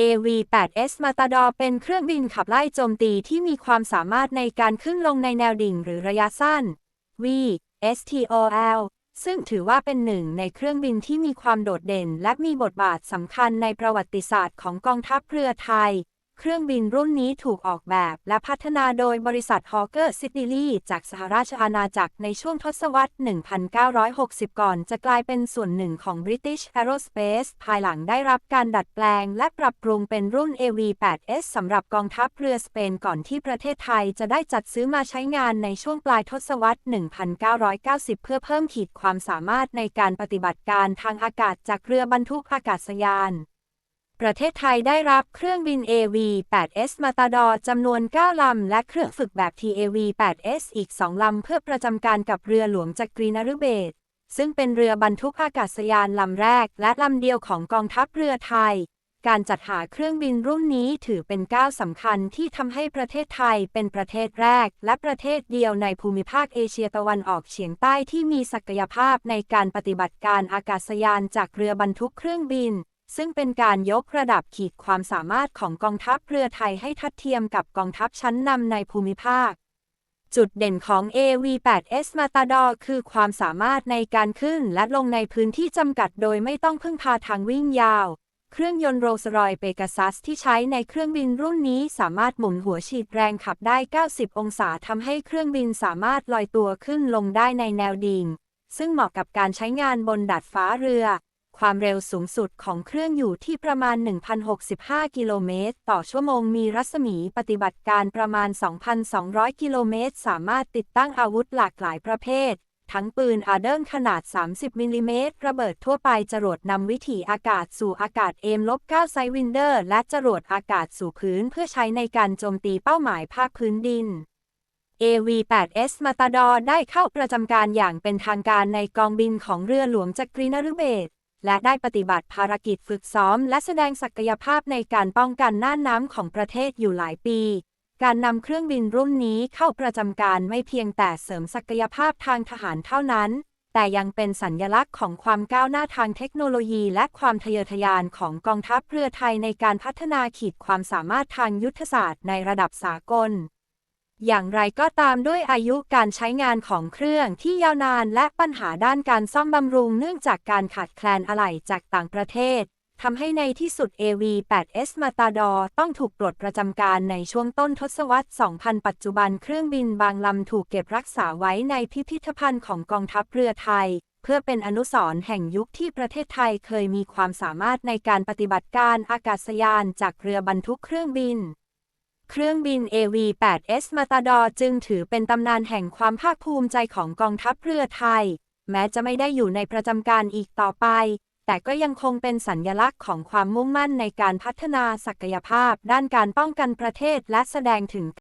AV-8S Matador เป็นเครื่องบินขับไล่โจมตีที่มีความสามารถในการขึ้นลงในแนวดิ่งหรือระยะสั้น VSTOL ซึ่งถือว่าเป็นหนึ่งในเครื่องบินที่มีความโดดเด่น และมีบทบาทสำคัญในประวัติศาสตร์ของกองทัพเรือไทย เครื่องบินรุ่นนี้ถูกออกแบบและพัฒนาโดยบริษัทฮอ w เกอร์ซิติลีจากสหราชอาณาจักรในช่วงทศวรรษ 1960 ก่อนจะกลายเป็นส่วนหนึ่งของ British Aerospace ภายหลังได้รับการดัดแปลงและปรับปรุงเป็นรุ่น AV-8S สำหรับกองทัพเรือสเปนก่อนที่ประเทศไทยจะได้จัดซื้อมาใช้งานในช่วงปลายทศวรรษ 1990 เพื่อเพิ่มขีดความสามารถในการปฏิบัติการทางอากาศจากเรือบรรทุกอากาศยาน ประเทศไทยได้รับเครื่องบิน AV-8S Matador จำนวน 9 ลำ และเครื่องฝึกแบบ TAV-8S อีก 2 ลำ เพื่อประจำการกับเรือหลวงจักรีนฤเบศรซึ่งเป็นเรือบรรทุกอากาศยานลำแรก และลำเดียวของกองทัพเรือไทย การจัดหาเครื่องบินรุ่นนี้ถือเป็นก้าวสำคัญที่ทำให้ประเทศไทยเป็นประเทศแรก และประเทศเดียวในภูมิภาคเอเชียตะวันออกเฉียงใต้ที่มีศักยภาพในการปฏิบัติการอากาศยานจากเรือบรรทุกเครื่องบิน ซึ่งเป็นการยกระดับขีดความสามารถของกองทัพเรือไทยให้ทัดเทียมกับกองทัพชั้นนำในภูมิภาค จุดเด่นของ AV-8S Matador คือความสามารถในการขึ้นและลงในพื้นที่จำกัดโดยไม่ต้องพึ่งพาทางวิ่งยาว เครื่องยนต์โรลส์รอยเปก a ซัสที่ใช้ในเครื่องบินรุ่นนี้สามารถหมุนหัวฉีดแรงขับได้ 90 องศาทำให้เครื่องบินสามารถลอยตัวขึ้นลงได้ในแนวดิ่ง ซึ่งเหมาะกับการใช้งานบนดาดฟ้าเรือ ความเร็วสูงสุดของเครื่องอยู่ที่ประมาณ 1,065 กิโลเมตร ต่อชั่วโมง มีรัศมีปฏิบัติการประมาณ 2,200 กิโลเมตร สามารถติดตั้งอาวุธหลากหลายประเภท ทั้งปืนอาเดิลขนาด 30 มิลลิเมตร ระเบิดทั่วไป จรวดนำวิถีอากาศสู่อากาศเอมลบ9ไซวินเดอร์ และจรวดอากาศสู่พื้นเพื่อใช้ในการโจมตีเป้าหมายภาคพื้นดิน AV-8S Matador ได้เข้าประจำการอย่างเป็นทางการในกองบินของเรือหลวงจักรีนฤเบศร และได้ปฏิบัติภารกิจฝึกซ้อม และแสดงศักยภาพในการป้องกันน่านน้ำของประเทศอยู่หลายปี การนำเครื่องบินรุ่นนี้เข้าประจำการไม่เพียงแต่เสริมศักยภาพทางทหารเท่านั้น แต่ยังเป็นสัญญลักษณ์ของความก้าวหน้าทางเทคโนโลยี และความทะเยอทะยานของกองทัพเรือไทยในการพัฒนาขีดความสามารถทางยุทธศาสตร์ในระดับสากล อย่างไรก็ตามด้วยอายุการใช้งานของเครื่องที่ยาวนานและปัญหาด้านการซ่อมบำรุงเนื่องจากการขาดแคลนอะไหล่จากต่างประเทศทำให้ในที่สุด AV-8S Matador ต้องถูกปลดประจำการในช่วงต้นทศวรรษ 2000 ปัจจุบันเครื่องบินบางลำถูกเก็บรักษาไว้ในพิพิธภัณฑ์ของกองทัพเรือไทย เพื่อเป็นอนุสรณ์แห่งยุคที่ประเทศไทยเคยมีความสามารถในการปฏิบัติการอากาศยานจากเรือบรรทุกเครื่องบิน เครื่องบิน AV-8S มาตาดอจึงถือเป็นตำนานแห่งความภาคภูมิใจของกองทัพเรือไทย แม้จะไม่ได้อยู่ในประจำการอีกต่อไป แต่ก็ยังคงเป็นสัญญลักษณ์ของความมุ่งมั่นในการพัฒนาศักยภาพ ด้านการป้องกันประเทศและแสดงถึง